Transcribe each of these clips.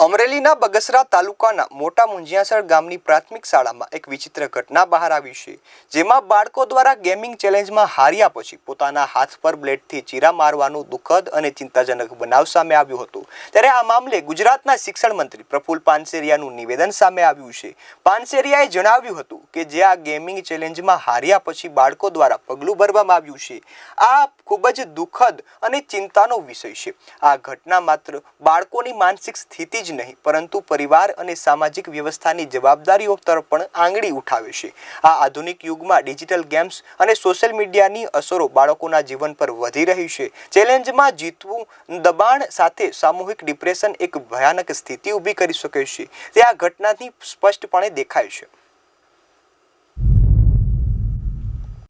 અમરેલીના બગસરા તાલુકાના મોટા મુંજિયાસર ગામની પ્રાથમિક શાળામાં એક વિચિત્ર ઘટના બહાર આવી છે, જેમાં બાળકો દ્વારા ગેમિંગ ચેલેન્જમાં હાર્યા પછી પોતાના હાથ પર બ્લેડથી ચીરા મારવાનું દુઃખદ અને ચિંતાજનક બનાવ સામે આવ્યું હતું. ત્યારે આ મામલે ગુજરાતના શિક્ષણ મંત્રી પ્રફુલ પાનસેરિયાનું નિવેદન સામે આવ્યું છે. પાનસેરિયાએ જણાવ્યું હતું કે જે આ ગેમિંગ ચેલેન્જમાં હાર્યા પછી બાળકો દ્વારા પગલું ભરવામાં આવ્યું છે. આ ખૂબ જ દુઃખદ અને ચિંતાનો વિષય છે. આ ઘટના માત્ર બાળકોની માનસિક સ્થિતિ જ નહીં, પરંતુ પરિવાર અને સામાજિક વ્યવસ્થાની જવાબદારીઓ તરફ પણ આંગળી ઉઠાવે છે. આ આધુનિક યુગમાં ડિજિટલ ગેમ્સ અને સોશિયલ મીડિયાની અસરો બાળકોના જીવન પર વધી રહી છે. ચેલેન્જમાં જીતવું, દબાણ સાથે સામૂહિક ડિપ્રેશન એક ભયાનક સ્થિતિ ઊભી કરી શકે છે. તે આ ઘટનાથી સ્પષ્ટપણે દેખાય છે.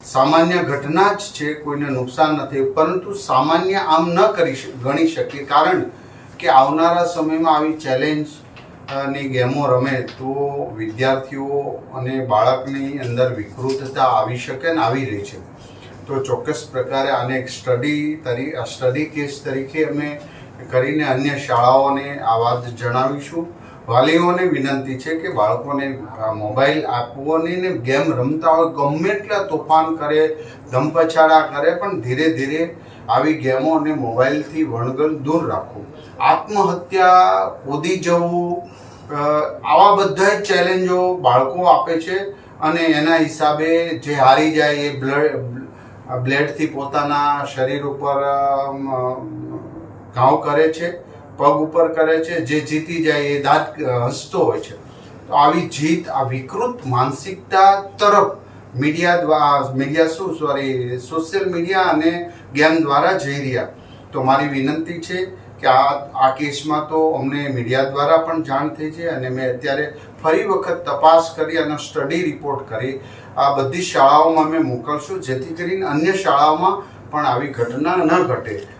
સામાન્ય ઘટના જ છે, કોઈને નુકસાન નથી, પરંતુ સામાન્ય આમ ન કરી ગણી શકીએ. કારણ કે આવનારા સમયમાં આવી ચેલેન્જની ગેમો રમે તો વિદ્યાર્થીઓ અને બાળકની અંદર વિકૃતતા આવી શકે ને આવી રહી છે. તો ચોક્કસ પ્રકારે આને એક સ્ટડી તરી સ્ટડી કેસ તરીકે અમે કરીને અન્ય શાળાઓને આ વાત જણાવીશું. વાલીઓને વિનંતી છે કે બાળકોને મોબાઈલ આપવો નહીં ને ગેમ રમતા હોય, ગમે એટલા તોફાન કરે ધમપછાડા કરે, પણ ધીરે ધીરે આવી ગેમો અને મોબાઈલથી વણગણ દૂર રાખવું. આત્મહત્યા કૂદી જવું આવા બધા ચેલેન્જો બાળકો આપે છે અને એના હિસાબે જે હારી જાય એ બ્લડ, બ્લેડથી પોતાના શરીર ઉપર ઘાવ કરે છે. પગ ઉપર કરે છે, જે જીતી જાય એ દાંત હસતો હોય છે. તો આવી જીત, આ વિકૃત માનસિકતા તરફ મીડિયા દ્વારા મીડિયા શું સોરી સોશિયલ મીડિયા અને ગેમ દ્વારા જઈ રહ્યા. તો મારી વિનંતી છે કે આ આ કેસમાં તો અમને મીડિયા દ્વારા પણ જાણ થઈ છે અને મેં અત્યારે ફરી વખત તપાસ કરી અને સ્ટડી રિપોર્ટ કરી. આ બધી શાળાઓમાં અમે મોકલશું, જેથી કરીને અન્ય શાળાઓમાં પણ આવી ઘટના ન ઘટે.